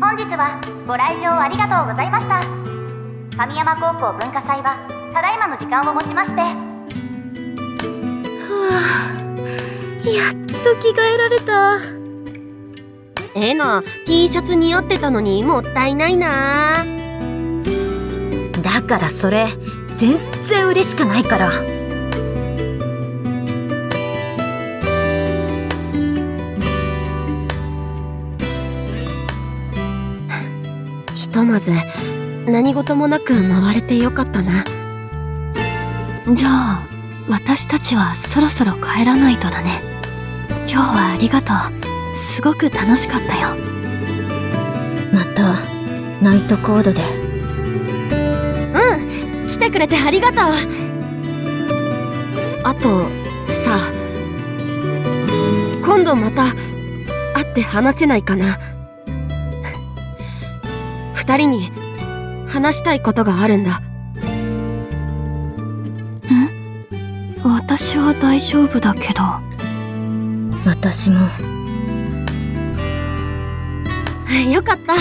本日はご来場ありがとうございました。神山高校文化祭はただいまの時間をもちまして。ふわやっと着替えられた。えな T シャツ似合ってたのにもったいないな。だからそれ全然嬉しくないからひとまず何事もなく回れてよかったな。じゃあ私たちはそろそろ帰らないとだね。今日はありがとう。すごく楽しかったよ。またナイトコードで。うん来てくれてありがとう。あとさ今度また会って話せないかな二人に話したいことがあるんだ。私は大丈夫だけど。私も。よかった。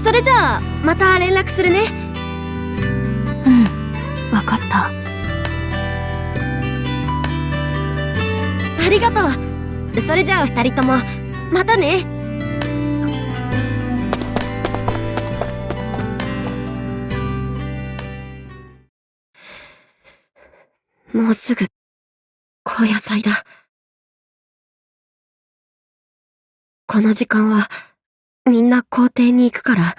それじゃあまた連絡するね。うん。わかった。ありがとう。それじゃあ二人とも。またねもうすぐ高野菜だこの時間はみんな校庭に行くから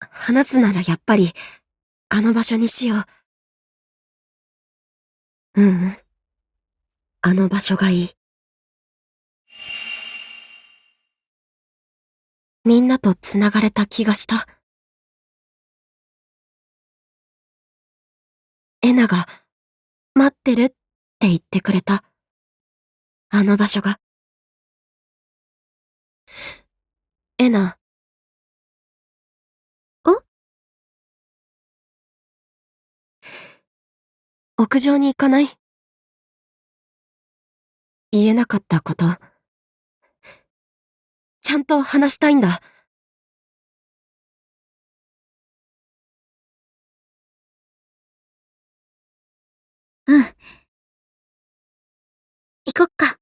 話すならやっぱりあの場所にしよう。ううん。あの場所がいい。みんなと繋がれた気がした。エナが、待ってるって言ってくれた。あの場所が。エナ。お？屋上に行かない？言えなかったこと。ちゃんと話したいんだ。こっか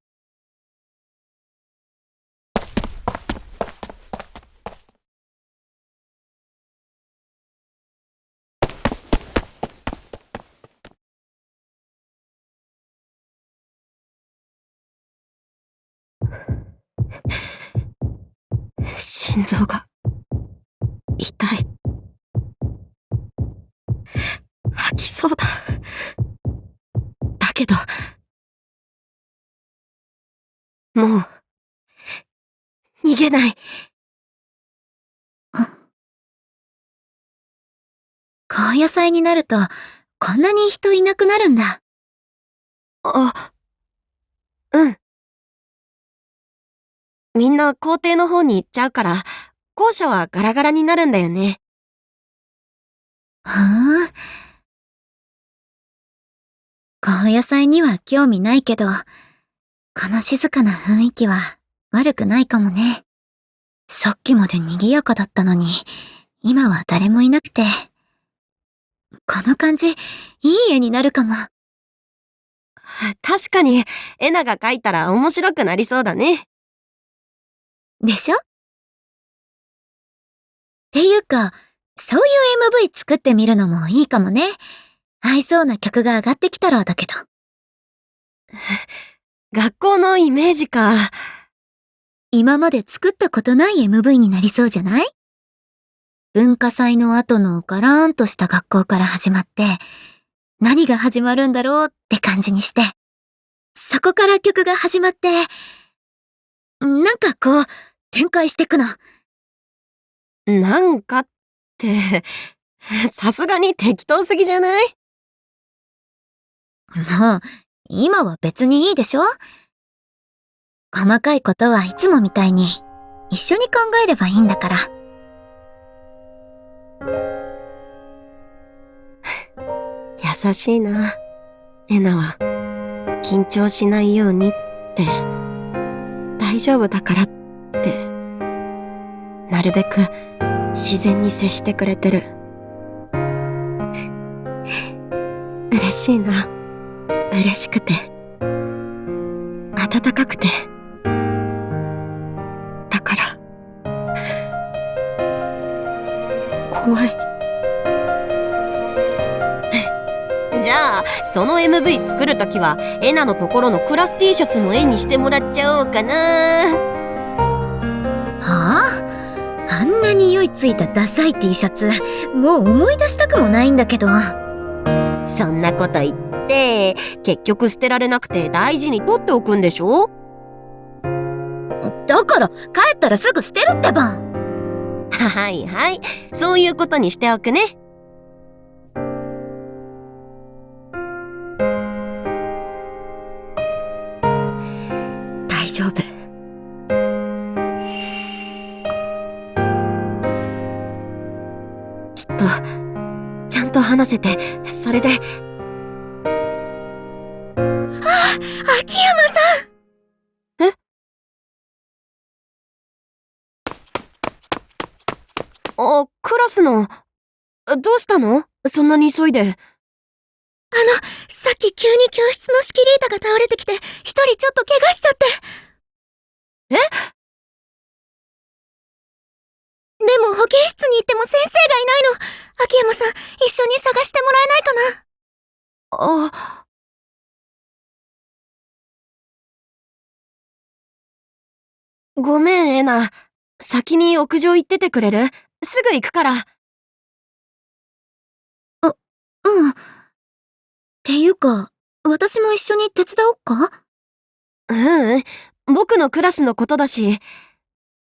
心臓が、痛い。もう、逃げない。高野菜になるとこんなに人いなくなるんだあ、うん。みんな校庭の方に行っちゃうから、校舎はガラガラになるんだよね。ふーん高野菜には興味ないけどこの静かな雰囲気は悪くないかもねさっきまで賑やかだったのに今は誰もいなくてこの感じいい絵になるかも確かに、エナが描いたら面白くなりそうだね。でしょ？っていうか、そういう MV 作ってみるのもいいかもね。合いそうな曲が上がってきたらだけど。学校のイメージか。今まで作ったことない MV になりそうじゃない？文化祭の後のガラーンとした学校から始まって、何が始まるんだろうって感じにして、そこから曲が始まって、なんかこう、展開してくの。なんかって、さすがに適当すぎじゃない？もう、今は別にいいでしょ？細かいことはいつもみたいに、一緒に考えればいいんだから。優しいな。エナは、緊張しないようにって、大丈夫だからって、なるべく自然に接してくれてる。嬉しいな。嬉しくて。温かくて。だから。怖い。じゃあ、その MV 作るときは、エナのところのクラス T シャツも絵にしてもらっちゃおうかな。はあ？あんな匂いついたダサい T シャツ、もう思い出したくもないんだけど。そんなこと言って、結局捨てられなくて大事に取っておくんでしょ？だから、帰ったらすぐ捨てるってば。はいはい。そういうことにしておくね。大丈夫。きっと、ちゃんと話せて、それで。クラスの、どうしたの？そんなに急いで。さっき急に教室の仕切り板が倒れてきて、一人ちょっと怪我しちゃって。え？でも保健室に行っても先生がいないの。秋山さん、一緒に探してもらえないかなあ。ごめん、エナ。先に屋上行っててくれる？すぐ行くから。うん。っていうか、私も一緒に手伝おっか？ううん。僕のクラスのことだし。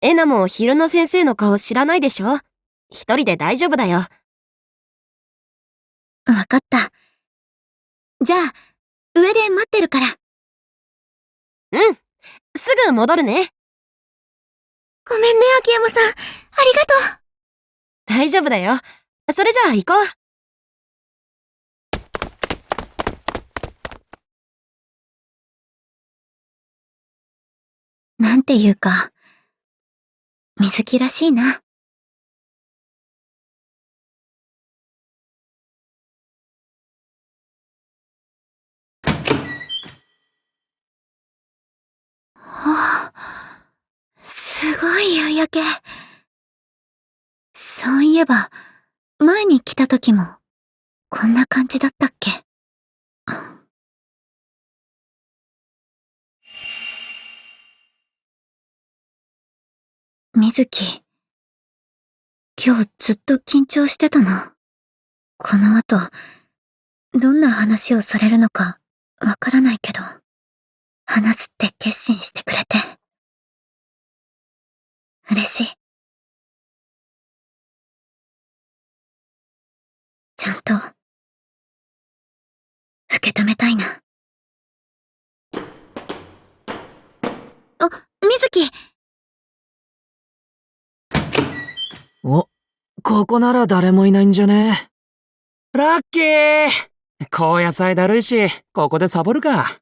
エナも昼の先生の顔知らないでしょ？一人で大丈夫だよ。わかった。じゃあ、上で待ってるから。うん。すぐ戻るね。ごめんね、秋山さん。ありがとう。大丈夫だよ。それじゃあ行こう。なんていうか、水木らしいな。はあ、すごい夕焼け。えば、前に来た時も、こんな感じだったっけ？水木。今日ずっと緊張してたな。この後、どんな話をされるのかわからないけど、話すって決心してくれて。嬉しい。ちゃんと、受け止めたいな。あ、水木お、ここなら誰もいないんじゃね？ラッキー高野菜だるいし、ここでサボるか。